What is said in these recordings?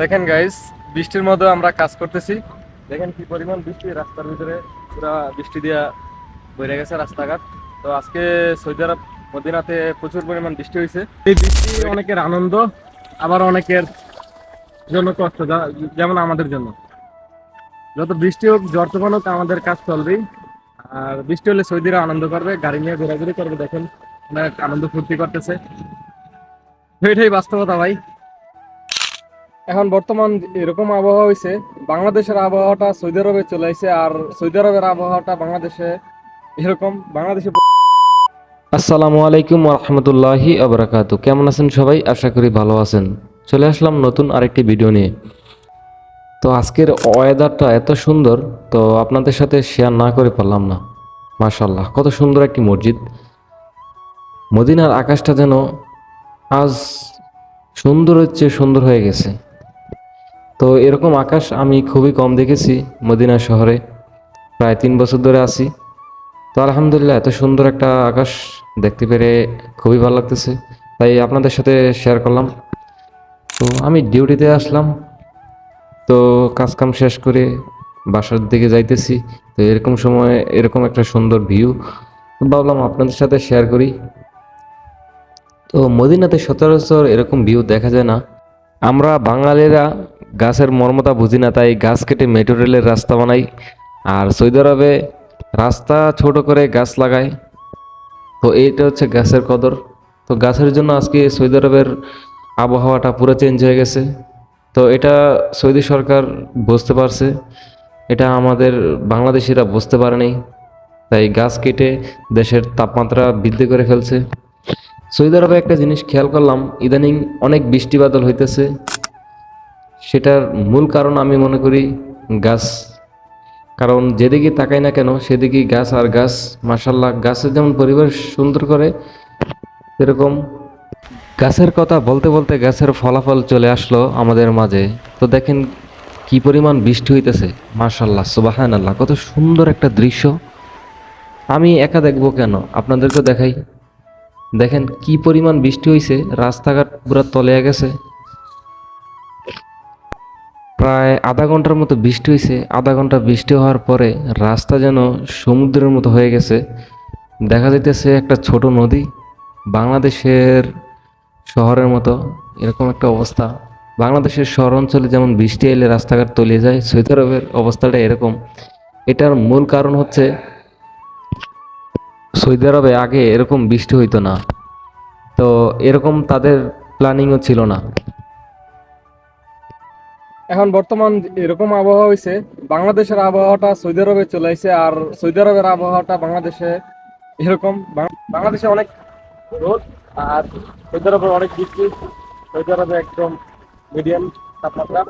দেখেন গাইস বৃষ্টির মধ্যে আমরা কাজ করতেছি। দেখেন কি পরিমাণ বৃষ্টি, রাস্তার ভিতরে পুরা বৃষ্টি দিয়া বইরে গেছে রাস্তাঘাট। তো আজকে সৌদি আরব মদিনাতে প্রচুর পরিমাণ বৃষ্টি হয়েছে এই বৃষ্টি অনেকের আনন্দ, আবার অনেকের জন্য কষ্ট যেমন আমাদের জন্য। যত বৃষ্টি হোক, ঝড় তুফান হোক, আমাদের কাজ চলবেই। আর বৃষ্টি হলে সৌদিরা আনন্দ করবে, গাড়ি নিয়ে ঘোরাঘুরি করবে, দেখেন অনেক আনন্দ ফুর্তি করতেছে। এটাই বাস্তবতা ভাই। এখন বর্তমান এরকম আবহাওয়া হয়েছে, বাংলাদেশের আবহাওয়াটা সৌদি আরবে চলে আসছে আর সৌদি আরবের আবহাওয়াটা বাংলাদেশে এরকম, বাংলাদেশে আসসালামু আলাইকুম রহমতুল্লাহি আবরাকাতু কেমন আছেন সবাই? আশা করি ভালো আছেন। চলে আসলাম নতুন আরেকটি ভিডিও নিয়ে। তো আজকের ওয়েদারটা এত সুন্দর, তো আপনাদের সাথে শেয়ার না করে পারলাম না। মাশাল্লাহ কত সুন্দর একটি মসজিদ। মদিনার আকাশটা যেন আজ সুন্দরের চেয়ে সুন্দর হয়ে গেছে। তো এরকম আকাশ আমি খুবই কম দেখেছি মদিনা শহরে। প্রায় তিন বছর ধরে আছি। তো আলহামদুলিল্লাহ, এত সুন্দর একটা আকাশ দেখতে পেরে খুবই ভালো লাগতেছে। তাই আপনাদের সাথে শেয়ার করলাম। তো আমি ডিউটিতে আসলাম। তো কাজকাম শেষ করে বাসার দিকে যাইতেছি। তো এরকম সময় এরকম একটা সুন্দর ভিউ ভাবলাম আপনাদের সাথে শেয়ার করি। তো মদিনাতে সচরাচর এরকম ভিউ দেখা যায় না। আমরা বাঙালিরা গাছের মর্মতা বুঝি না, তাই গাছ কেটে মেট্রো রেলের রাস্তা বানাই। আর সৌদি আরবে রাস্তা ছোট করে গাছ লাগায় তো এইটা হচ্ছে গাছের কদর। তো গাছের জন্য আজকে সৌদি আরবের আবহাওয়াটা পুরো চেঞ্জ হয়ে গেছে। তো এটা সৌদি সরকার বুঝতে পারছে। এটা আমাদের বাংলাদেশিরা বুঝতে পারেনি তাই গাছ কেটে দেশের তাপমাত্রা বৃদ্ধি করে ফেলছে। সৌদি আরবে একটা জিনিস খেয়াল করলাম, ইদানিং অনেক বৃষ্টি বাদল হইতেছে। সেটার মূল কারণ আমি মনে করি গাছ। কারণ যেদিকে তাকাই না কেন সেদিকেই গাছ আর গাছ মাসাল্লাহ গাছের যেমন পরিবেশ সুন্দর করে, সেরকম গাছের কথা বলতে বলতে গাছের ফলাফল চলে আসলো আমাদের মাঝে। তো দেখেন কি পরিমাণ বৃষ্টি হইতেছে মার্শাল্লাহ সুবাহান আল্লাহ কত সুন্দর একটা দৃশ্য। আমি একা দেখব কেন? আপনাদেরকে দেখাই। দেখেন কি পরিমাণ বৃষ্টি হয়েছে রাস্তাঘাট পুরা তলে গেছে। প্রায় আধা ঘণ্টার মতো বৃষ্টি হয়েছে। আধা ঘণ্টা বৃষ্টি হওয়ার পরে রাস্তা যেন সমুদ্রের মতো হয়ে গেছে। দেখা যাইতেছে একটা ছোট নদী বাংলাদেশের শহরের মতো, এরকম একটা অবস্থা। বাংলাদেশের শহর অঞ্চলে যেমন বৃষ্টি এলে রাস্তাঘাট তলিয়ে যায় সৌদি আরবের অবস্থাটা এরকম। এটার মূল কারণ হচ্ছে সৌদি আরবে আগে এরকম বৃষ্টি হইতো না। তো এরকম তাদের প্ল্যানিংও ছিল না। এখন বর্তমান এরকম আবহাওয়া হয়েছে বাংলাদেশের আবহাওয়াটা সৌদি আরবে চলে আসছে আর সৌদি আরবের আবহাওয়াটা বাংলাদেশে এরকম। বাংলাদেশে অনেক রোদ, আর সৌদি আরবে অনেক বৃষ্টি। সৌদি আরবে একদম মিডিয়াম তাপমাত্রা।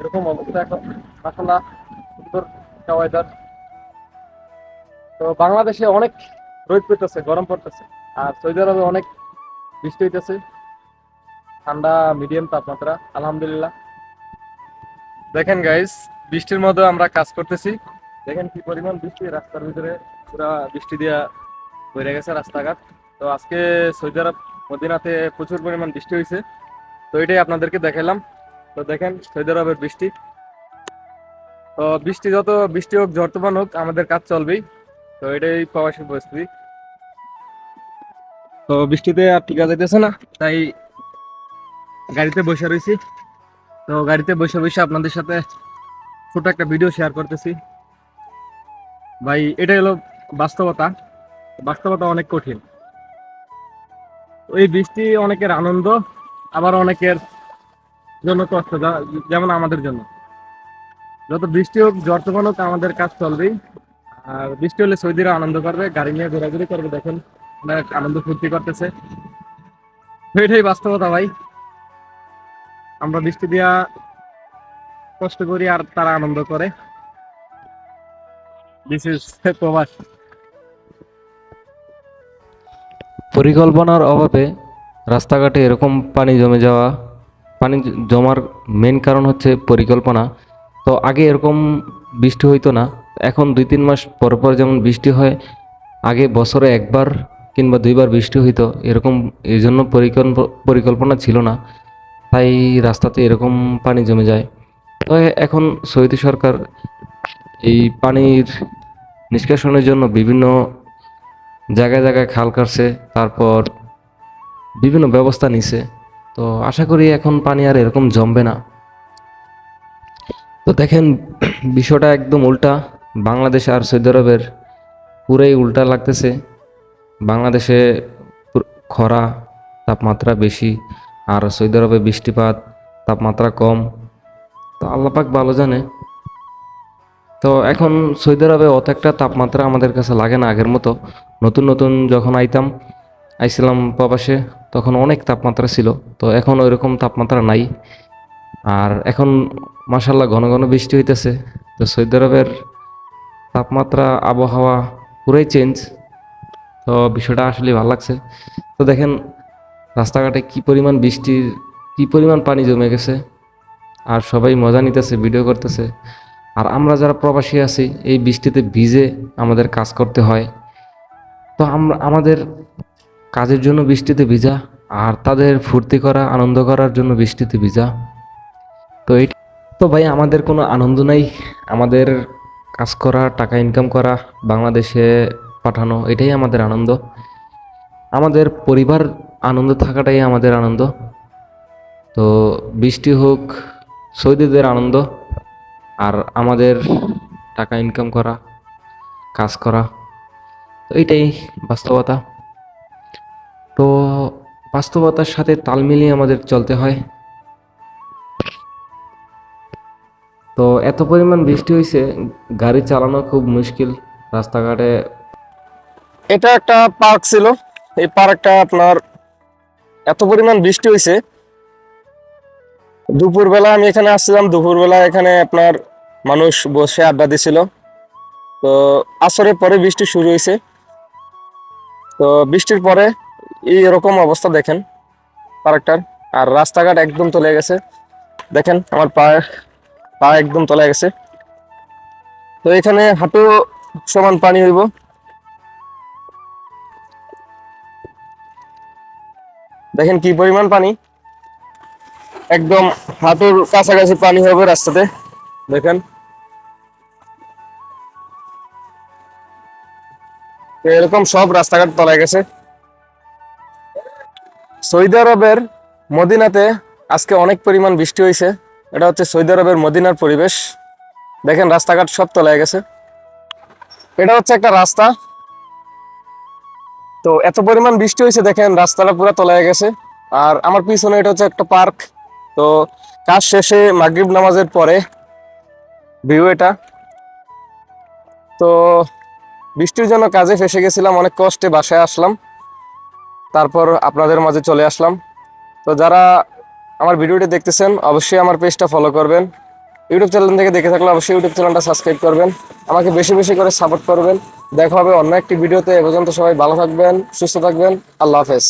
এরকম অবস্থা এখন। আসলে সুন্দর ওয়েদার তো বাংলাদেশে অনেক রোদ পেতেছে গরম পড়তেছে, আর সৌদি আরবে অনেক বৃষ্টি হইতেছে। ঠান্ডা মিডিয়াম তাপমাত্রা, আলহামদুলিল্লাহ। দেখেন গাইস বৃষ্টির মধ্যে আমরা কাজ করতেছি। দেখেন কি পরিমাণ বৃষ্টি, রাস্তার ভিতরে পুরা বৃষ্টি দিয়া বইরে গেছে রাস্তাঘাট। তো আজকে সৌদি আরব মদিনাতে প্রচুর পরিমাণ বৃষ্টি হয়েছে তো এটাই আপনাদেরকে দেখালাম তো দেখেন সৌদি আরবের বৃষ্টি। তো বৃষ্টি যত বৃষ্টি হোক ঝড় তুফান হোক, আমাদের কাজ চলবেই। তো এটাই প্রবাসী পরিস্থিতি। তো বৃষ্টিতে আর টিকা যাইতেছে না। তাই গাড়িতে বসে রয়েছি। তো গাড়িতে বসে বসে আপনাদের সাথে ছোট একটা ভিডিও শেয়ার করতেছি। ভাই, এটাই হলো বাস্তবতা। বাস্তবতা অনেক কঠিন। ওই বৃষ্টি অনেকের আনন্দ, আবার অনেকের জন্য কষ্ট যেমন আমাদের জন্য। যত বৃষ্টি হোক, ঝড় তুফান হোক, আমাদের কাজ চলবেই। আর বৃষ্টি হলে সৌদিরা আনন্দ করবে, গাড়ি নিয়ে ঘোরাঘুরি করবে, দেখেন, অনেক আনন্দ ফুর্তি করতেছে। এটাই বাস্তবতা, ভাই। আমরা বৃষ্টি দিয়া কষ্ট করি আর তারা আনন্দ করে। দিস ইজ প্রবাস পরিকল্পনার অভাবে রাস্তাঘাটে এরকম পানি জমে যাওয়া, পানি জমার মেন কারণ হচ্ছে পরিকল্পনা। তো আগে এরকম বৃষ্টি হইতো না। এখন দুই তিন মাস পর পর যেমন বৃষ্টি হয়, আগে বছরে একবার কিংবা দুইবার বৃষ্টি হইতো, এরকম এই জন্য পরিকল্প পরিকল্পনা ছিল না। তাই রাস্তাতে এরকম পানি জমে যায়। তো এখন সৌদি সরকার এই পানির নিষ্কাশনের জন্য বিভিন্ন জায়গায় জায়গায় খাল কাটছে, তারপর বিভিন্ন ব্যবস্থা নিছে। তো আশা করি এখন পানি আর এরকম জমবে না। তো দেখেন, বিষয়টা একদম উল্টা। বাংলাদেশ আর সৌদি আরবের পুরাই উল্টা লাগতেছে। বাংলাদেশে খরা, তাপমাত্রা বেশি। আর সৌদি আরবে বৃষ্টিপাত, তাপমাত্রা কম। তো আল্লাপাক ভালো জানে। তো এখন সৌদি আরবে অত একটা তাপমাত্রা আমাদের কাছে লাগে না আগের মতো। নতুন নতুন যখন আইতাম, আইছিলাম প্রবাসে, তখন অনেক তাপমাত্রা ছিল। তো এখন ওইরকম তাপমাত্রা নাই। আর এখন মাসাল্লাহ ঘন ঘন বৃষ্টি হইতেছে। তো সৌদি আরবের তাপমাত্রা, আবহাওয়া পুরাই চেঞ্জ তো বিষয়টা আসলে ভালো লাগছে। তো দেখেন রাস্তাঘাটে কি পরিমাণ বৃষ্টির, কি পরিমাণ পানি জমে গেছে, আর সবাই মজা নিতেছে, ভিডিও করতেছে। আর আমরা যারা প্রবাসী আছি, এই বৃষ্টিতে ভিজে আমাদের কাজ করতে হয়। তো আমরা আমাদের কাজের জন্য বৃষ্টিতে ভিজা, আর তাদের ফুর্তি করা, আনন্দ করার জন্য বৃষ্টিতে ভিজা। তো এই, তো ভাই, আমাদের কোনো আনন্দ নাই। আমাদের কাজ করা, টাকা ইনকাম করা, বাংলাদেশে পাঠানো, এটাই আমাদের আনন্দ। আমাদের পরিবার আনন্দ থাকাটাই আমাদের আনন্দ। তো বৃষ্টি হোক, সৌদিদের আনন্দ, আর আমাদের টাকা ইনকাম করা, কাজ করা, তো এটাই বাস্তবতা। তো বাস্তবতার সাথে তাল মিলিয়ে আমাদের চলতে হয়। তো এত পরিমাণ বৃষ্টি হয়েছে গাড়ি চালানো খুব মুশকিল, রাস্তাঘাটে এটা একটা পার্ক ছিল। এই পার্কটা আপনার এত পরিমাণ বৃষ্টি হয়েছে দুপুরবেলা আমি এখানে আসছিলাম, দুপুরবেলা এখানে আপনার মানুষ বসে আড্ডা দিছিল। তো আসরের পরে বৃষ্টি শুরু হয়েছে তো বৃষ্টির পরে এই এরকম অবস্থা দেখেন পার্কটার। আর রাস্তাঘাট একদম তলে গেছে। দেখেন আমার পা পা একদম তলে গেছে। তো এখানে হাঁটু সমান পানি হইব। দেখেন কি পরিমাণ পানি। একদম হাঁটুর কাছাকাছি পানি হবে রাস্তাতে। দেখেন। এরকম সব রাস্তাঘাট তলায় গেছে। সৌদি আরবের মদিনাতে আজকে অনেক পরিমাণ বৃষ্টি হয়েছে। এটা হচ্ছে সৌদি আরবের মদিনার পরিবেশ। দেখেন রাস্তাঘাট সব তলায় গেছে। এটা হচ্ছে একটা রাস্তা। তো এত পরিমাণ বৃষ্টি হয়েছে, দেখেন রাস্তাটা পুরো তলায় গেছে। আর আমার পিছনে এটা হচ্ছে একটা পার্ক। তো কাজ শেষে মাগরিব নামাজের পরে ভিউ এটা। তো বৃষ্টির জন্য কাজে ফেসে গেছিলাম, অনেক কষ্টে বাসায় আসলাম। তারপর আপনাদের মাঝে চলে আসলাম। তো যারা আমার ভিডিওটি দেখতেছেন, অবশ্যই আমার পেজটা ফলো করবেন। ইউটিউব চ্যানেল থেকে দেখে থাকলে অবশ্যই ইউটিউব চ্যানেলটা সাবস্ক্রাইব করবেন। আমাকে বেশি বেশি করে সাপোর্ট করবেন। দেখা হবে অন্য একটি ভিডিওতে। এ পর্যন্ত সবাই ভালো থাকবেন সুস্থ থাকবেন। আল্লাহ হাফেজ।